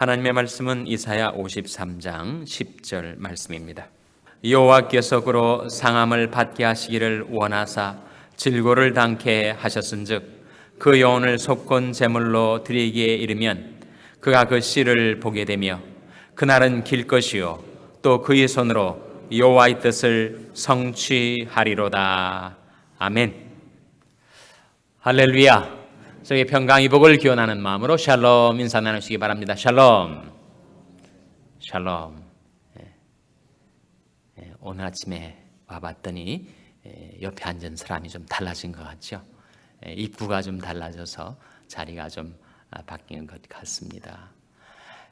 하나님의 말씀은 이사야 53장 10절 말씀입니다. 여호와께서 그로 상함을 받게 하시기를 원하사 질고를 당케 하셨은즉 그 영혼을 속건 제물로 드리기에 이르면 그가 그 씨를 보게 되며 그날은 길 것이요 또 그의 손으로 여호와의 뜻을 성취하리로다. 아멘. 할렐루야. 저희 평강 이 복을 기원하는 마음으로 샬롬 인사 나누시기 바랍니다. 샬롬. 샬롬. 예. 예, 오늘 아침에 와봤더니 예, 옆에 앉은 사람이 좀 달라진 것 같죠. 예, 입구가 좀 달라져서 자리가 좀 아, 바뀐 것 같습니다.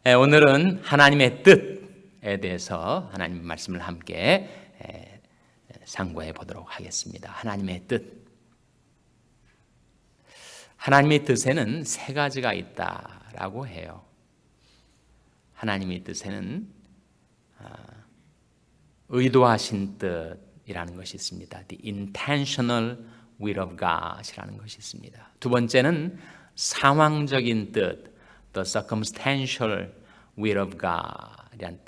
예, 오늘은 하나님의 뜻에 대해서 하나님 말씀을 함께 예, 상고해 보도록 하겠습니다. 하나님의 뜻. 하나님의 뜻에는 세 가지가 있다라고 해요. 하나님의 뜻에는 아, 의도하신 뜻이라는 것이 있습니다. The intentional will of God이라는 것이 있습니다. 두 번째는 상황적인 뜻, the circumstantial will of God이라는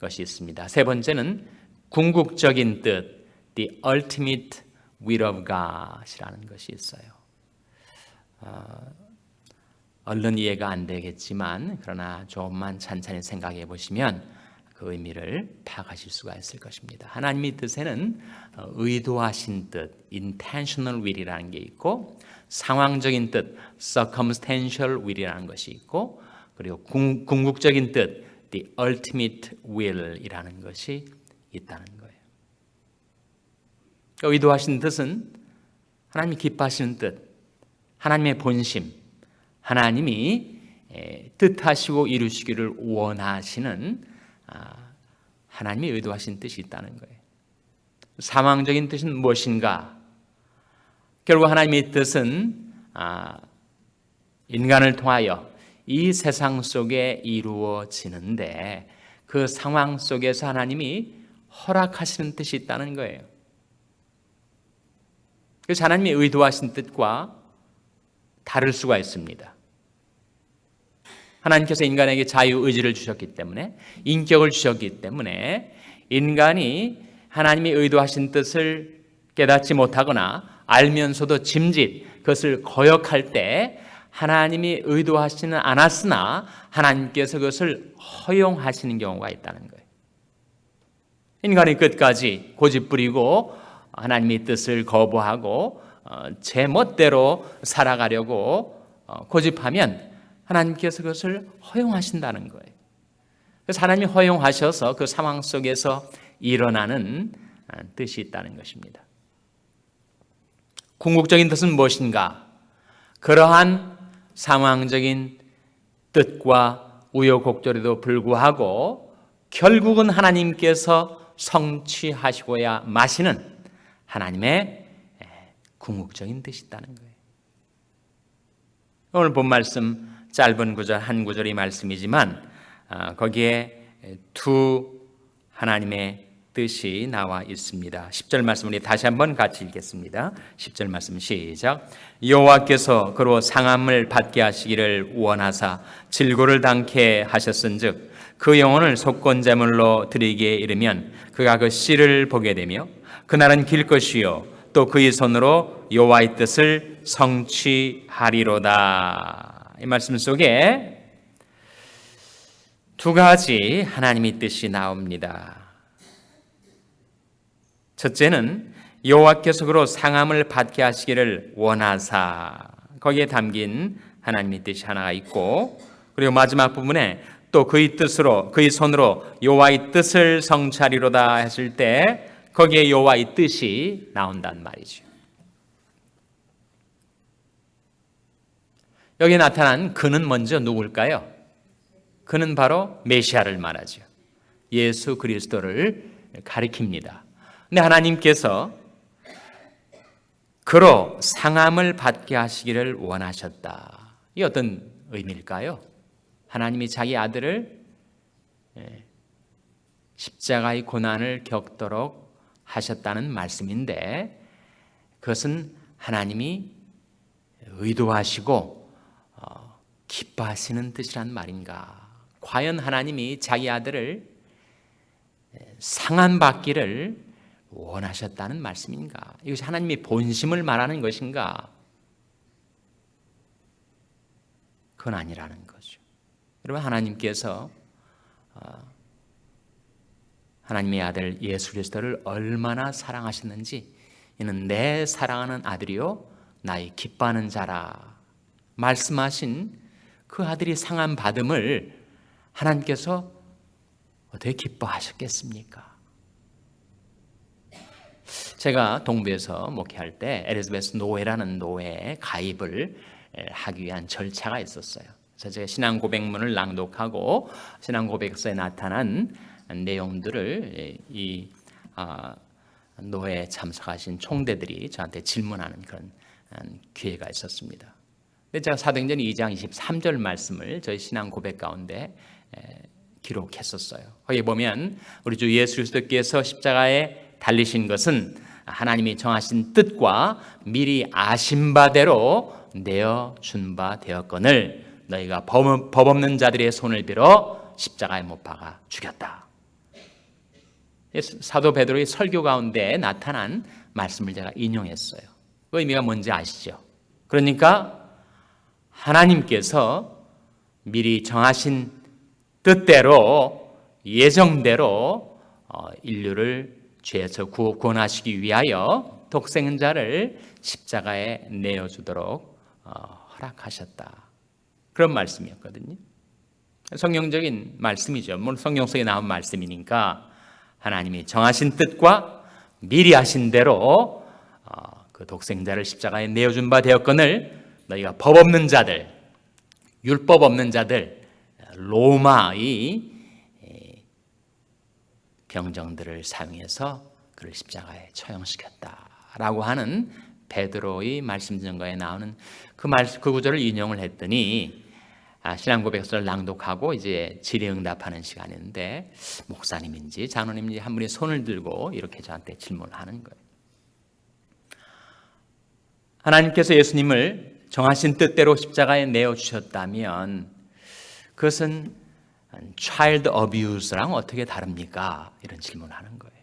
것이 있습니다. 세 번째는 궁극적인 뜻, the ultimate will of God이라는 것이 있어요. 어, 얼른 이해가 안 되겠지만 그러나 조금만 찬찬히 생각해 보시면 그 의미를 파악하실 수가 있을 것입니다. 하나님의 뜻에는 어, 의도하신 뜻, intentional will이라는 게 있고 상황적인 뜻, circumstantial will이라는 것이 있고 그리고 궁극적인 뜻, the ultimate will이라는 것이 있다는 거예요. 그러니까 의도하신 뜻은 하나님이 기뻐하시는 뜻, 하나님의 본심, 하나님이 뜻하시고 이루시기를 원하시는 아, 하나님이 의도하신 뜻이 있다는 거예요. 사망적인 뜻은 무엇인가? 결국 하나님의 뜻은 아, 인간을 통하여 이 세상 속에 이루어지는데 그 상황 속에서 하나님이 허락하시는 뜻이 있다는 거예요. 그래서 하나님이 의도하신 뜻과 다를 수가 있습니다. 하나님께서 인간에게 자유 의지를 주셨기 때문에 인격을 주셨기 때문에 인간이 하나님이 의도하신 뜻을 깨닫지 못하거나 알면서도 짐짓 그것을 거역할 때 하나님이 의도하시는 않았으나 하나님께서 그것을 허용하시는 경우가 있다는 거예요. 인간이 끝까지 고집 부리고 하나님의 뜻을 거부하고 어, 제 멋대로 살아가려고 어, 고집하면 하나님께서 그것을 허용하신다는 거예요. 그래서 하나님이 허용하셔서 그 상황 속에서 일어나는 어, 뜻이 있다는 것입니다. 궁극적인 뜻은 무엇인가? 그러한 상황적인 뜻과 우여곡절에도 불구하고 결국은 하나님께서 성취하시고야 마시는 하나님의 궁극적인 뜻이 있다는 거예요. 오늘 본 말씀 짧은 구절 한 구절의 말씀이지만 아, 거기에 두 하나님의 뜻이 나와 있습니다. 10절 말씀 우리 다시 한번 같이 읽겠습니다. 10절 말씀 시작. 여호와께서 그로 상함을 받게 하시기를 원하사 질고를 당케 하셨은즉 그 영혼을 속건 제물로 드리기에 이르면 그가 그 씨를 보게 되며 그날은 길 것이요 또 그의 손으로 여호와의 뜻을 성취하리로다. 이 말씀 속에 두 가지 하나님의 뜻이 나옵니다. 첫째는 여호와께서 그로 상함을 받게 하시기를 원하사 거기에 담긴 하나님의 뜻이 하나가 있고 그리고 마지막 부분에 또 그의 뜻으로 그의 손으로 여호와의 뜻을 성취하리로다 했을 때 거기에 여호와의 뜻이 나온단 말이죠. 여기 나타난 그는 먼저 누굴까요? 그는 바로 메시아를 말하죠. 예수 그리스도를 가리킵니다. 근데 하나님께서 그로 상함을 받게 하시기를 원하셨다. 이 어떤 의미일까요? 하나님이 자기 아들을 예, 십자가의 고난을 겪도록 하셨다는 말씀인데 그것은 하나님이 의도하시고 어, 기뻐하시는 뜻이란 말인가 과연 하나님이 자기 아들을 상한받기를 원하셨다는 말씀인가? 이것이 하나님의 본심을 말하는 것인가? 그건 아니라는 거죠. 여러분 하나님께서 어, 하나님의 아들 예수 그리스도를 얼마나 사랑하셨는지 이는 내 사랑하는 아들이요 나의 기뻐하는 자라 말씀하신 그 아들이 상한 받음을 하나님께서 어떻게 기뻐하셨겠습니까? 제가 동부에서 목회할 때 에리즈베스 노회라는 노회에 가입을 하기 위한 절차가 있었어요. 그래서 제가 신앙 고백문을 낭독하고 신앙 고백서에 나타난 내용들을 이 아, 노회에 참석하신 총대들이 저한테 질문하는 그런 기회가 있었습니다. 근데 제가 사도행전 2장 23절 말씀을 저희 신앙 고백 가운데 기록했었어요. 거기 보면 우리 주 예수 그리스도께서 십자가에 달리신 것은 하나님이 정하신 뜻과 미리 아신 바대로 내어 준 바 되었거늘 너희가 법 없는 자들의 손을 빌어 십자가에 못 박아 죽였다. 사도 베드로의 설교 가운데 나타난 말씀을 제가 인용했어요. 그 의미가 뭔지 아시죠? 그러니까 하나님께서 미리 정하신 뜻대로 예정대로 어, 인류를 죄에서 구원하시기 위하여 독생자를 십자가에 내어주도록 어, 허락하셨다. 그런 말씀이었거든요. 성경적인 말씀이죠. 물론 성경 속에 나온 말씀이니까 하나님이 정하신 뜻과 미리 하신 대로 어, 그 독생자를 십자가에 내어준 바 되었거늘 너희가 법 없는 자들, 율법 없는 자들, 로마의 병정들을 사용해서 그를 십자가에 처형시켰다라고 하는 베드로의 말씀 증거에 나오는 그 말, 그 구절을 인용을 했더니 아, 신앙 고백서를 낭독하고 이제 질의응답하는 시간인데 목사님인지 장로님인지 한 분이 손을 들고 이렇게 저한테 질문을 하는 거예요. 하나님께서 예수님을 정하신 뜻대로 십자가에 내어 주셨다면 그것은 child abuse랑 어떻게 다릅니까? 이런 질문을 하는 거예요.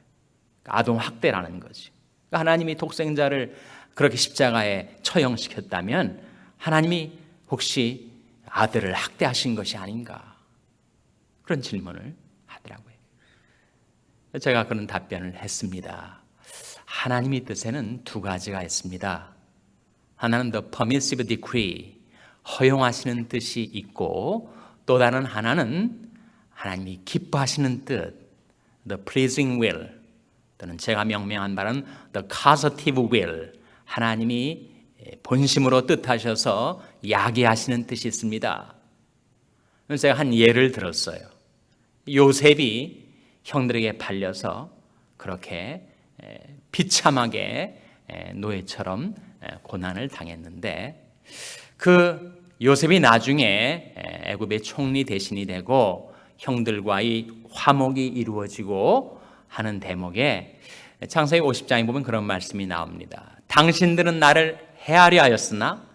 아동 학대라는 거지. 그러니까 하나님이 독생자를 그렇게 십자가에 처형시켰다면 하나님이 혹시 아들을 학대하신 것이 아닌가? 그런 질문을 하더라고요. 제가 그런 답변을 했습니다. 하나님의 뜻에는 두 가지가 있습니다. 하나는 the permissive decree, 허용하시는 뜻이 있고 또 다른 하나는 하나님이 기뻐하시는 뜻, the pleasing will, 또는 제가 명명한 바는 the causative will, 하나님이 본심으로 뜻하셔서 야기하시는 뜻이 있습니다. 제가 한 예를 들었어요. 요셉이 형들에게 팔려서 그렇게 비참하게 노예처럼 고난을 당했는데 그 요셉이 나중에 애굽의 총리 대신이 되고 형들과의 화목이 이루어지고 하는 대목에 창세기 50장에 보면 그런 말씀이 나옵니다. 당신들은 나를 해하려 하였으나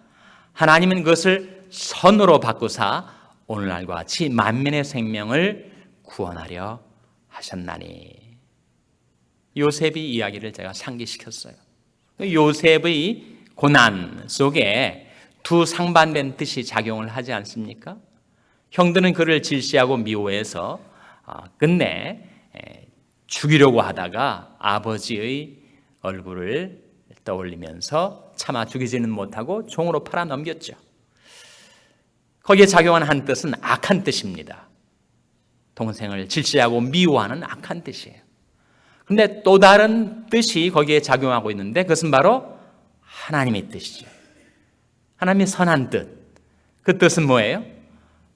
하나님은 그것을 선으로 바꾸사 오늘날과 같이 만민의 생명을 구원하려 하셨나니. 요셉이 이야기를 제가 상기시켰어요. 요셉의 고난 속에 두 상반된 뜻이 작용을 하지 않습니까? 형들은 그를 질시하고 미워해서 아, 끝내 죽이려고 하다가 아버지의 얼굴을 떠올리면서 차마 죽이지는 못하고 종으로 팔아 넘겼죠. 거기에 작용한 한 뜻은 악한 뜻입니다. 동생을 질시하고 미워하는 악한 뜻이에요. 근데 또 다른 뜻이 거기에 작용하고 있는데 그것은 바로 하나님의 뜻이죠. 하나님의 선한 뜻. 그 뜻은 뭐예요?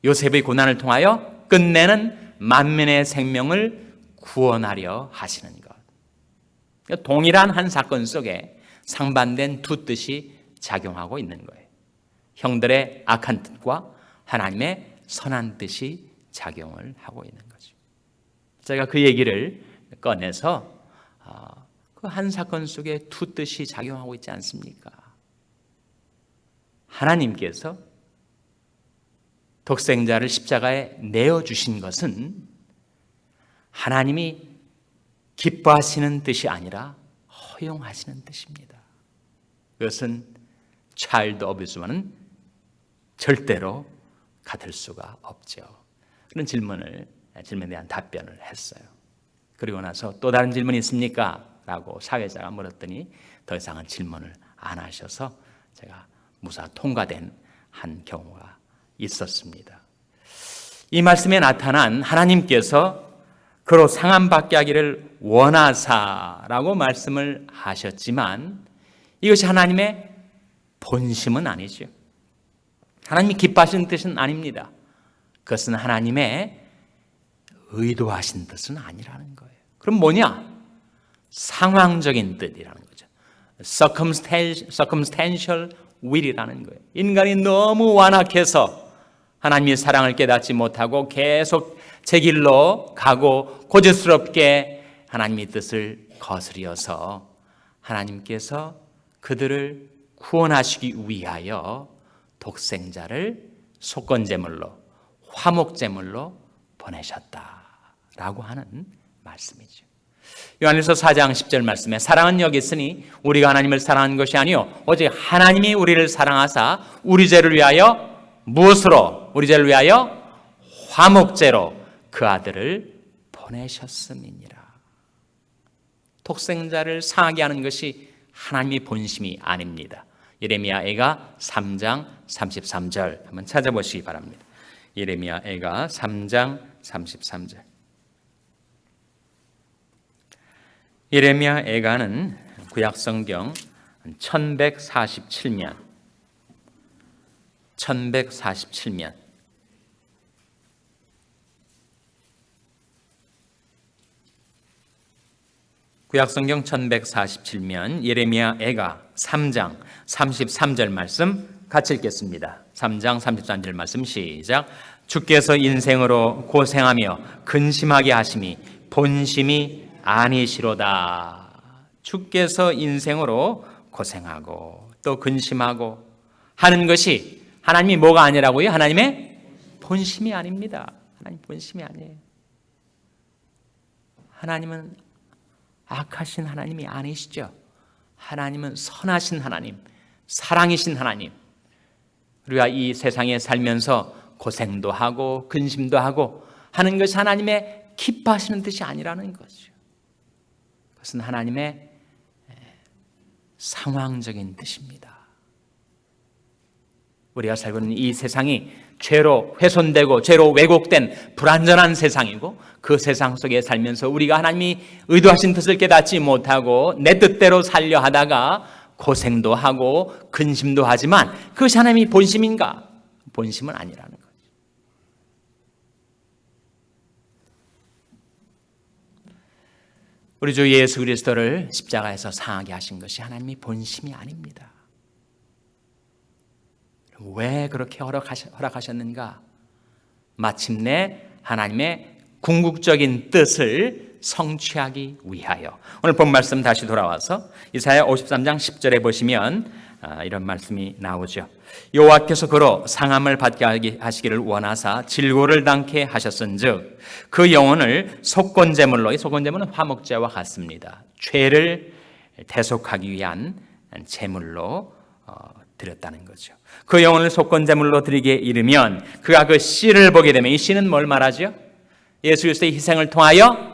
요셉의 고난을 통하여 끝내는 만민의 생명을 구원하려 하시는 것. 동일한 한 사건 속에 상반된 두 뜻이 작용하고 있는 거예요. 형들의 악한 뜻과 하나님의 선한 뜻이 작용을 하고 있는 거죠. 제가 그 얘기를 꺼내서 아, 그한 사건 속에 두 뜻이 작용하고 있지 않습니까? 하나님께서 독생자를 십자가에 내어 주신 것은 하나님이 기뻐하시는 뜻이 아니라 허용하시는 뜻입니다. 그것은 child abuse와는 절대로 같을 수가 없죠. 그런 질문을 질문에 대한 답변을 했어요. 그리고 나서 또 다른 질문이 있습니까? 라고 사회자가 물었더니 더 이상은 질문을 안 하셔서 제가 무사 통과된 한 경우가 있었습니다. 이 말씀에 나타난 하나님께서 그로 상함받게 하기를 원하사라고 말씀을 하셨지만 이것이 하나님의 본심은 아니죠. 하나님이 기뻐하시는 뜻은 아닙니다. 그것은 하나님의 의도하신 뜻은 아니라는 거예요. 그럼 뭐냐? 상황적인 뜻이라는 거죠. circumstantial will이라는 거예요. 인간이 너무 완악해서 하나님의 사랑을 깨닫지 못하고 계속 제 길로 가고 고집스럽게 하나님의 뜻을 거스려서 하나님께서 그들을 구원하시기 위하여 독생자를 속건제물로 화목제물로 보내셨다라고 하는 말씀이죠. 요한일서 4장 10절 말씀에 사랑은 여기 있으니 우리가 하나님을 사랑한 것이 아니요 오직 하나님이 우리를 사랑하사 우리 죄를 위하여 무엇으로 우리 죄를 위하여 화목제로 그 아들을 보내셨음이니라. 독생자를 상하게 하는 것이 하나님의 본심이 아닙니다. 예레미야 애가 3장 33절 한번 찾아보시기 바랍니다. 예레미야 애가 3장 33절. 예레미야 애가는 구약 성경 1147면 1147면 구약성경 1147면 예레미야 애가 3장 33절 말씀 같이 읽겠습니다. 3장 33절 말씀 시작. 주께서 인생으로 고생하며 근심하게 하심이 본심이 아니시로다. 주께서 인생으로 고생하고 또 근심하고 하는 것이 하나님이 뭐가 아니라고요? 하나님의 본심이 아닙니다. 하나님 본심이 아니에요. 하나님은 악하신 하나님이 아니시죠. 하나님은 선하신 하나님, 사랑이신 하나님. 우리가 이 세상에 살면서 고생도 하고 근심도 하고 하는 것이 하나님의 기뻐하시는 뜻이 아니라는 거죠. 그것은 하나님의 상황적인 뜻입니다. 우리가 살고 있는 이 세상이 죄로 훼손되고 죄로 왜곡된 불완전한 세상이고 그 세상 속에 살면서 우리가 하나님이 의도하신 뜻을 깨닫지 못하고 내 뜻대로 살려 하다가 고생도 하고 근심도 하지만 그것이 하나님이 본심인가? 본심은 아니라는 거죠. 우리 주 예수 그리스도를 십자가에서 상하게 하신 것이 하나님이 본심이 아닙니다. 왜 그렇게 허락하셨는가? 마침내 하나님의 궁극적인 뜻을 성취하기 위하여. 오늘 본 말씀 다시 돌아와서 이사야 53장 10절에 보시면 아, 이런 말씀이 나오죠. 여호와께서 그로 상함을 받게 하시기를 원하사 질고를 당케 하셨은즉 그 영혼을 속건제물로 이 속건제물은 화목제와 같습니다. 죄를 대속하기 위한 제물로 어, 드렸다는 거죠. 그 영혼을 속건제물로 드리게 이르면 그가 그 씨를 보게 되면 이 씨는 뭘 말하죠? 예수 그리스도의 희생을 통하여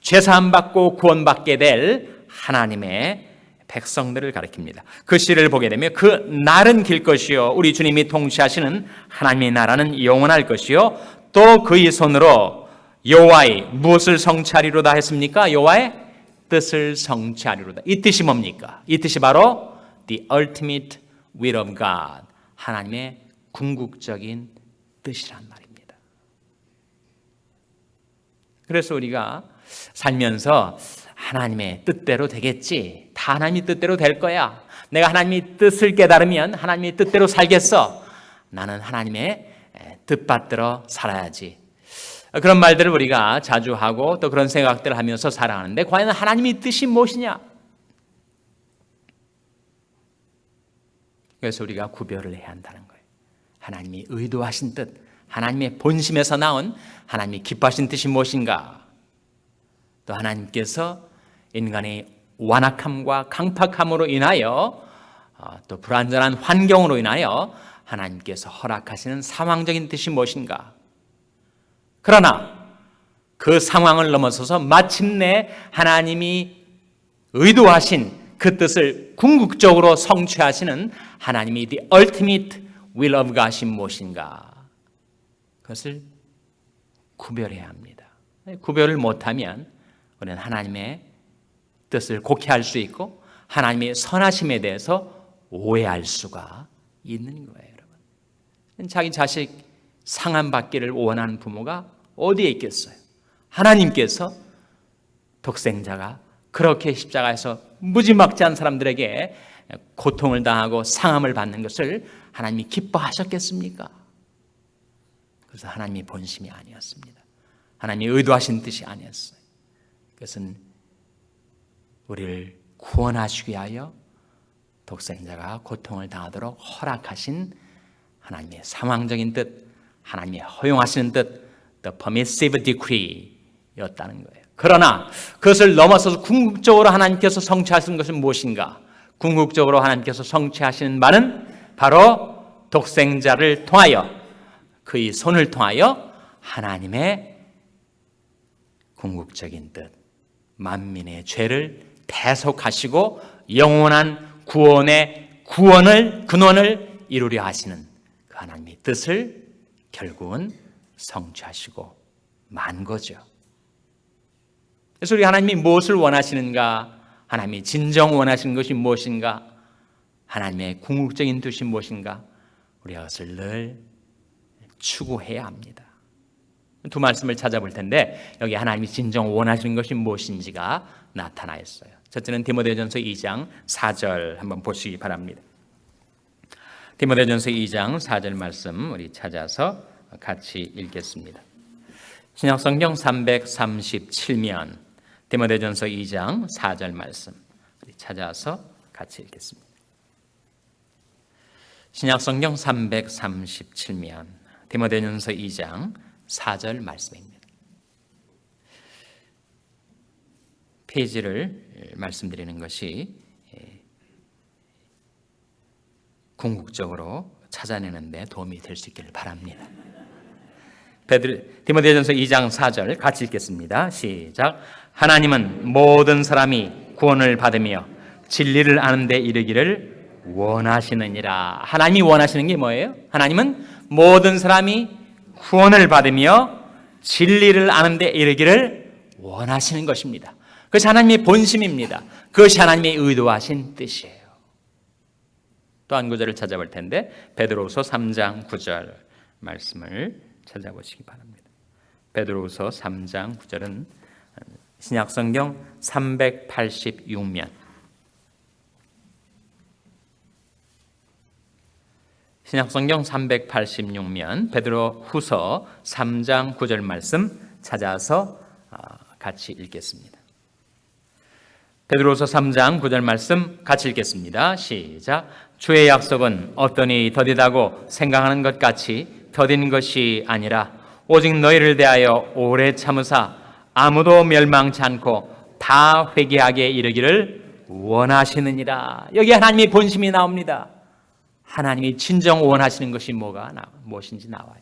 죄 사함 받고 구원받게 될 하나님의 백성들을 가리킵니다. 그 씨를 보게 되면 그 날은 길 것이요 우리 주님이 통치하시는 하나님의 나라는 영원할 것이요 또 그의 손으로 여호와의 무엇을 성취하리로다 했습니까? 여호와의 뜻을 성취하리로다. 이 뜻이 뭡니까? 이 뜻이 바로 the ultimate will of God. 하나님의 궁극적인 뜻이란 말입니다. 그래서 우리가 살면서 하나님의 뜻대로 되겠지. 다 하나님의 뜻대로 될 거야. 내가 하나님의 뜻을 깨달으면 하나님의 뜻대로 살겠어. 나는 하나님의 뜻 받들어 살아야지. 그런 말들을 우리가 자주 하고 또 그런 생각들을 하면서 살아가는데 과연 하나님의 뜻이 무엇이냐? 그래서 우리가 구별을 해야 한다는 거예요. 하나님이 의도하신 뜻, 하나님의 본심에서 나온 하나님이 기뻐하신 뜻이 무엇인가? 또 하나님께서 인간의 완악함과 강팍함으로 인하여 어, 또 불완전한 환경으로 인하여 하나님께서 허락하시는 상황적인 뜻이 무엇인가? 그러나 그 상황을 넘어서서 마침내 하나님이 의도하신 그 뜻을 궁극적으로 성취하시는 하나님이 the ultimate will of God이 무엇인가? 그것을 구별해야 합니다. 구별을 못하면 우리는 하나님의 뜻을 곡해할 수 있고 하나님의 선하심에 대해서 오해할 수가 있는 거예요, 여러분. 자기 자식 상함받기를 원하는 부모가 어디에 있겠어요? 하나님께서 독생자가 그렇게 십자가에서 무지막지한 사람들에게 고통을 당하고 상함을 받는 것을 하나님이 기뻐하셨겠습니까? 그래서 하나님이 본심이 아니었습니다. 하나님이 의도하신 뜻이 아니었어요. 그것은 우리를 구원하시기 위하여 독생자가 고통을 당하도록 허락하신 하나님의 상황적인 뜻, 하나님의 허용하시는 뜻, the permissive decree였다는 거예요. 그러나 그것을 넘어서서 궁극적으로 하나님께서 성취하신 것은 무엇인가? 궁극적으로 하나님께서 성취하시는 말은 바로 독생자를 통하여 그의 손을 통하여 하나님의 궁극적인 뜻, 만민의 죄를 대속하시고 영원한 구원의 구원을 근원을 이루려 하시는 그 하나님의 뜻을 결국은 성취하시고 만 거죠. 그래서 우리 하나님이 무엇을 원하시는가? 하나님이 진정 원하시는 것이 무엇인가? 하나님의 궁극적인 뜻이 무엇인가? 우리가 그것을 늘 추구해야 합니다. 두 말씀을 찾아볼 텐데 여기 하나님이 진정 원하시는 것이 무엇인지가 나타나 있어요. 첫째는 디모데전서 2장 4절 한번 보시기 바랍니다. 디모데전서 2장 4절 말씀 우리 찾아서 같이 읽겠습니다. 신약성경 337면 디모데전서 2장 4절 말씀 찾아서 같이 읽겠습니다. 신약성경 337면 디모데전서 2장 4절 말씀입니다. 페이지를 말씀드리는 것이 궁극적으로 찾아내는데 도움이 될 수 있기를 바랍니다. 베드 디모데전서 2장 4절 같이 읽겠습니다. 시작. 하나님은 모든 사람이 구원을 받으며 진리를 아는 데 이르기를 원하시느니라. 하나님이 원하시는 게 뭐예요? 하나님은 모든 사람이 구원을 받으며 진리를 아는 데 이르기를 원하시는 것입니다. 그것이 하나님의 본심입니다. 그것이 하나님의 의도하신 뜻이에요. 또 한 구절을 찾아볼 텐데 베드로후서 3장 9절 말씀을 찾아보시기 바랍니다. 베드로후서 3장 9절은 신약성경 386면 신약성경 386면 베드로 후서 3장 9절 말씀 찾아서 같이 읽겠습니다. 베드로서 3장 9절 말씀 같이 읽겠습니다. 시작. 주의 약속은 어떠니 더디다고 생각하는 것 같이 더딘 것이 아니라 오직 너희를 대하여 오래 참으사 아무도 멸망치 않고 다 회개하게 이르기를 원하시느니라. 여기 하나님의 본심이 나옵니다. 하나님이 진정 원하시는 것이 뭐가 나, 무엇인지 나와요.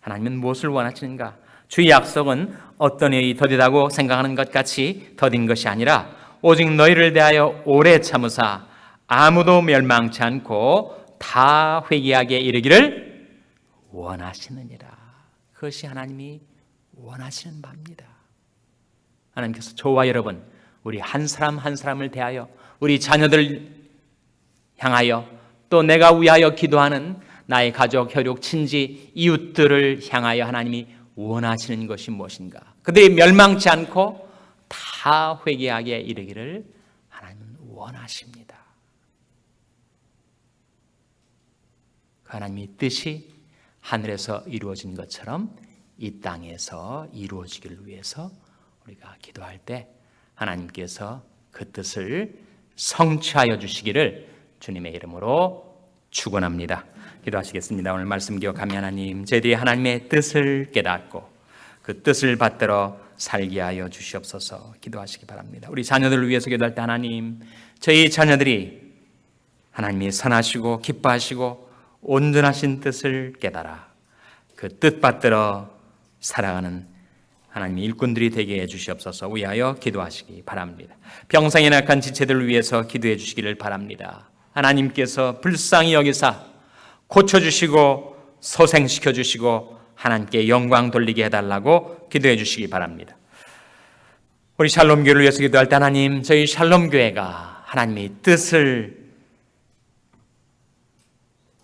하나님은 무엇을 원하시는가? 주의 약속은 어떤 이 더디다고 생각하는 것 같이 더딘 것이 아니라 오직 너희를 대하여 오래 참으사 아무도 멸망치 않고 다 회개하게 이르기를 원하시느니라. 그것이 하나님이 원하시는 바입니다. 하나님께서 저와 여러분, 우리 한 사람 한 사람을 대하여 우리 자녀들 향하여 또 내가 위하여 기도하는 나의 가족, 혈육, 친지, 이웃들을 향하여 하나님이 원하시는 것이 무엇인가? 그들이 멸망치 않고 다 회개하게 이르기를 하나님은 원하십니다. 그 하나님의 뜻이 하늘에서 이루어진 것처럼 이 땅에서 이루어지기를 위해서 우리가 기도할 때 하나님께서 그 뜻을 성취하여 주시기를 주님의 이름으로 축원합니다. 기도하시겠습니다. 오늘 말씀 기억하며 하나님, 저희들이 하나님의 뜻을 깨닫고 그 뜻을 받들어 살게 하여 주시옵소서. 기도하시기 바랍니다. 우리 자녀들을 위해서 기도할 때 하나님, 저희 자녀들이 하나님이 선하시고 기뻐하시고 온전하신 뜻을 깨달아 그 뜻 받들어 살아가는 하나님의 일꾼들이 되게 해 주시옵소서 위하여 기도하시기 바랍니다. 병상에 낙한 지체들을 위해서 기도해 주시기를 바랍니다. 하나님께서 불쌍히 여기사 고쳐 주시고 소생시켜 주시고 하나님께 영광 돌리게 해달라고 기도해 주시기 바랍니다. 우리 샬롬 교회를 위해서 기도할 때 하나님 저희 샬롬 교회가 하나님의 뜻을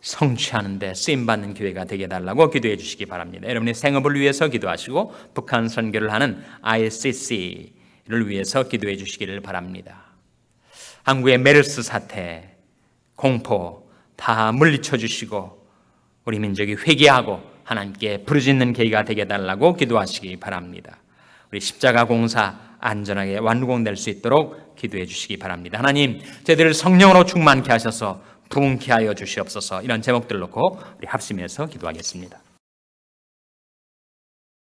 성취하는데 쓰임 받는 교회가 되게 해달라고 기도해 주시기 바랍니다. 여러분의 생업을 위해서 기도하시고 북한 선교를 하는 ICC를 위해서 기도해 주시기를 바랍니다. 한국의 메르스 사태, 공포 다 물리쳐 주시고 우리 민족이 회개하고 하나님께 부르짖는 계기가 되게 해달라고 기도하시기 바랍니다. 우리 십자가 공사 안전하게 완공될 수 있도록 기도해 주시기 바랍니다. 하나님, 저희들을 성령으로 충만케 하셔서 부흥케 하여 주시옵소서. 이런 제목들 놓고 우리 합심해서 기도하겠습니다.